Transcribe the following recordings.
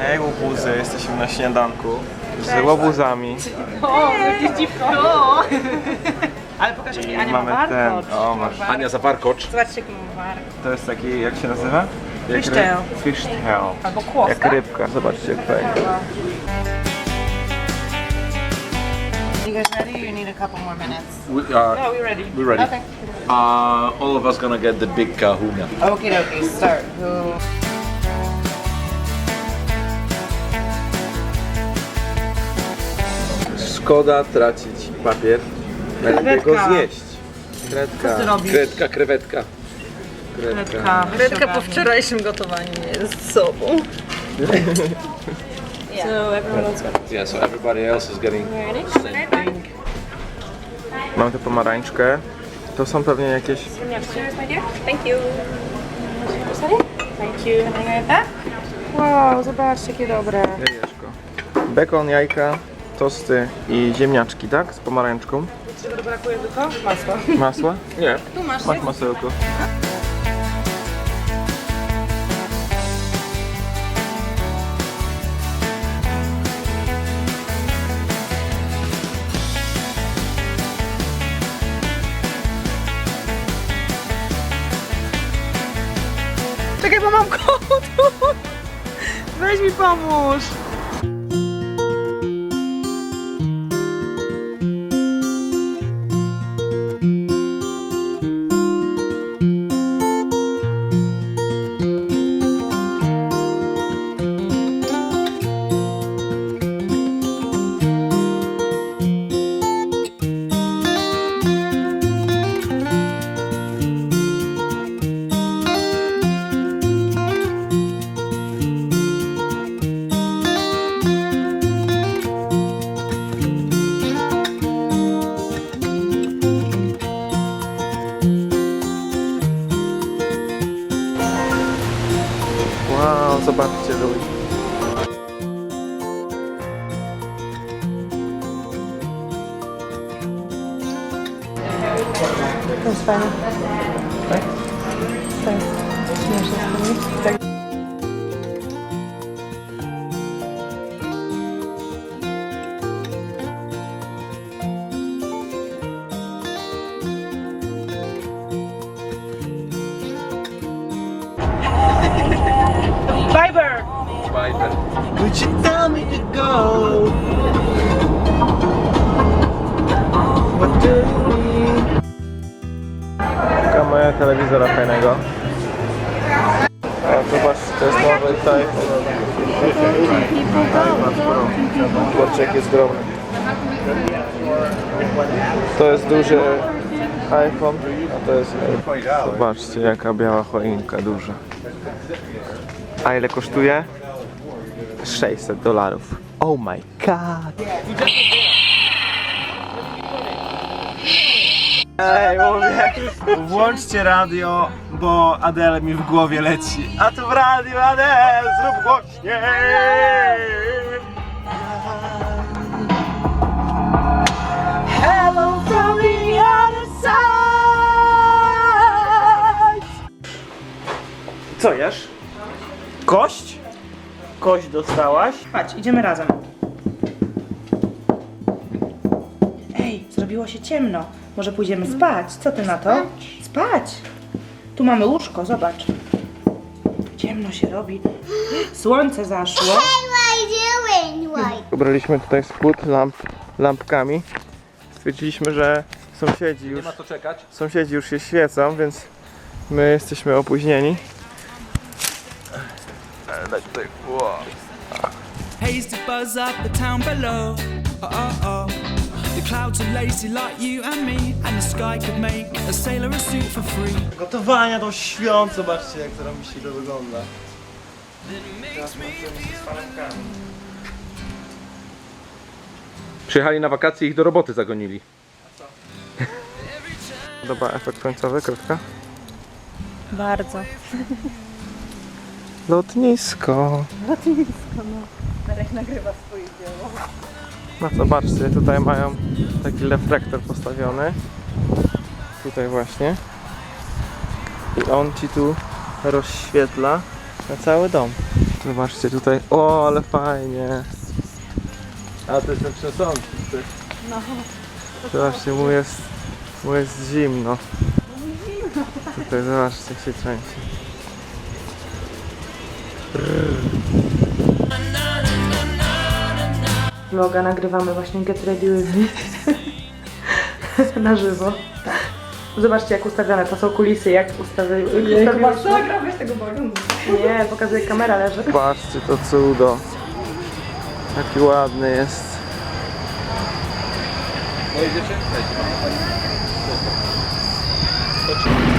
Hej łobuzy, jesteśmy na śniadanku z łobuzami. O, jakieś dziwko. No. Ale pokaż mi, Ania Mamy ma ten, warkocz. o masz. Ania za warkocz. Zobaczcie, jaki ma warkocz. To jest taki, jak się nazywa? Jak Fish ryb- tail. Fish tail. Albo kłoska. Jak rybka, zobaczcie jak fajnie. You guys ready? You need a couple more minutes. We, uh, No, we're ready. we're ready. Okay. Uh, all of us gonna get the big kahuna. Okay, okay, start. Who? Szkoda tracić papier. Najlepiej go Krewetka. zjeść. Kredka. Co ty robisz? Kretka, krewetka. Kredka. Rybka po wczorajszym gotowaniu jest z sobą. So everyone else got Yeah, so everybody else is getting thing. Mam tę pomarańczkę. To są pewnie jakieś... Thank you. Thank you. Get that? Wow, zobaczcie, jakie dobre. Jajeczko. Bekon, jajka, tosty i ziemniaczki, tak? Z pomarańczką. Czego brakuje tylko? Masło. Masła? Nie. Tu masz, Masz masełko. Czekaj, bo mam kotów. Weź mi pomóż. Zobaczcie ludzi. To jest fajne. Tak? To jest śmieszne. Tak. Viber! Would you tell me to go? What do you moja telewizora fajnego. A zobacz, to jest nowy iPhone. jak jest ogromny. To jest duży iPhone, a to jest... Zobaczcie jaka biała choinka duża. A ile kosztuje? 600 dolarów. Oh my god. Ej, mówię, włączcie radio, bo Adele mi w głowie leci. A tu w radiu Adele, zrób głośniej. Hello from the other side. Co jesz? Kość? Kość dostałaś? Chodź, idziemy razem. Ej, zrobiło się ciemno. Może pójdziemy spać? Co ty na to? Spać! Tu mamy łóżko, zobacz. Ciemno się robi. Słońce zaszło. Ubraliśmy tutaj spód lamp, lampkami. Stwierdziliśmy, że sąsiedzi Nie już, ma co czekać. sąsiedzi już się świecą, więc my jesteśmy opóźnieni. E. Wow. Haze to buzz up the town below. Oh, oh, oh. The clouds are lazy like you and me, and the sky could make a sailor a suit for free. Gotowania do świąt, zobaczcie jak to robi się to wygląda. Przyjechali na wakacje i ich do roboty zagonili. Dobra, efekt końcowy, krótka. Bardzo. Lotnisko. Marek nagrywa swoje dzieło. No zobaczcie, tutaj mają taki reflektor postawiony. Tutaj właśnie. I on ci tu rozświetla na cały dom. Zobaczcie tutaj. O, ale fajnie. A to jest ten trzęsący. No. Zobaczcie, mu jest, mu jest zimno. Tutaj zobaczcie, jak się trzęsie. Vloga nagrywamy właśnie Get Ready With Me. Na żywo. Zobaczcie jak ustawione, to są kulisy, jak ustawi... ustawiłeś... Zagrałeś tego bagonu. Nie, pokazuje jak kamera leży. Patrzcie to cudo. Jaki ładny jest. Sometimes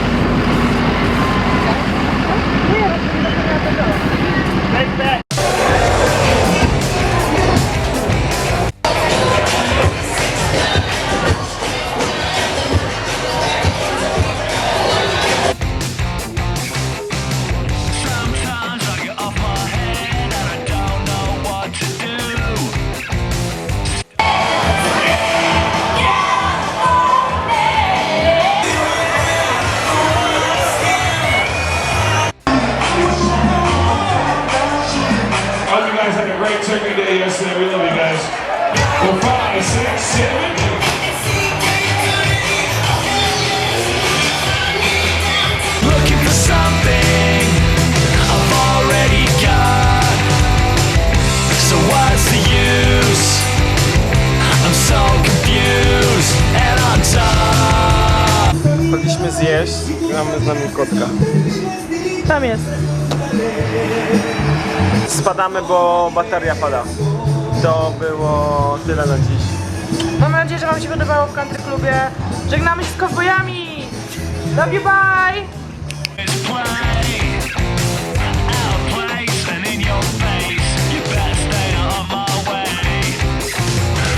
zjeść. Mamy z nami kotka. Tam jest. Spadamy, bo bateria pada. To było tyle na dziś. Mam nadzieję, że Wam się podobało w Country Clubie. Żegnamy się z kowbojami! Love you, bye!